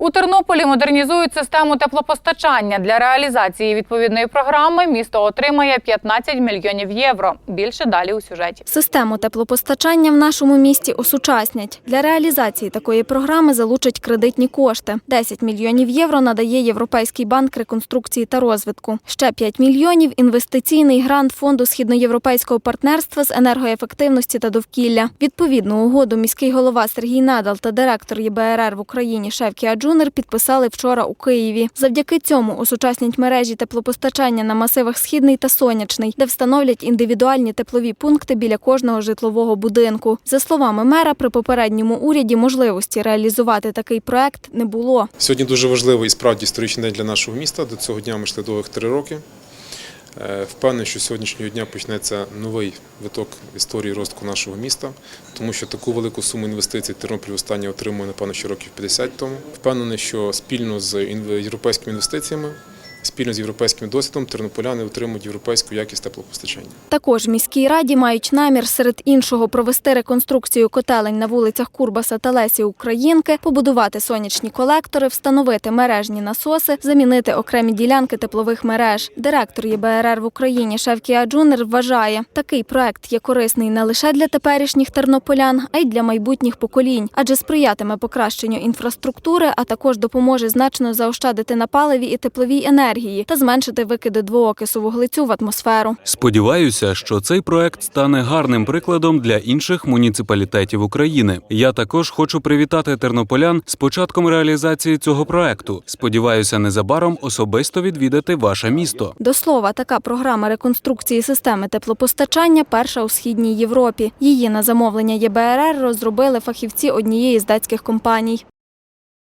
У Тернополі модернізують систему теплопостачання. Для реалізації відповідної програми місто отримає 15 мільйонів євро. Більше далі у сюжеті. Систему теплопостачання в нашому місті осучаснять. Для реалізації такої програми залучать кредитні кошти. 10 мільйонів євро надає Європейський банк реконструкції та розвитку. Ще 5 мільйонів – інвестиційний грант фонду східноєвропейського партнерства з енергоефективності та довкілля. Відповідну угоду міський голова Сергій Надал та директор ЄБРР в Україні Шевкі Аджунер підписали вчора у Києві. Завдяки цьому осучаснять мережі теплопостачання на масивах Східний та Сонячний, де встановлять індивідуальні теплові пункти біля кожного житлового будинку. За словами мера, при попередньому уряді можливості реалізувати такий проект не було. Сьогодні дуже важливий і справді історичний день для нашого міста. До цього дня ми йшли довгих три роки. Е, Впевнений, що сьогоднішнього дня почнеться новий виток історії розвитку нашого міста, тому що таку велику суму інвестицій Тернопіль останнє отримує, напевно, ще років 50 тому. Впевнений, що спільно з європейськими інвестиціями, спільно з європейським досвідом тернополяни отримують європейську якість теплопостачання. Також міській раді мають намір серед іншого провести реконструкцію котелень на вулицях Курбаса та Лесі Українки, побудувати сонячні колектори, встановити мережні насоси, замінити окремі ділянки теплових мереж. Директор ЄБРР в Україні Шевкі Аджунер вважає, такий проект є корисний не лише для теперішніх тернополян, а й для майбутніх поколінь, адже сприятиме покращенню інфраструктури, а також допоможе значно заощадити на паливі і тепловій енергії та зменшити викиди двоокису вуглецю в атмосферу. Сподіваюся, що цей проект стане гарним прикладом для інших муніципалітетів України. Я також хочу привітати тернополян з початком реалізації цього проекту. Сподіваюся, незабаром особисто відвідати ваше місто. До слова, така програма реконструкції системи теплопостачання перша у східній Європі. Її на замовлення ЄБРР розробили фахівці однієї з датських компаній.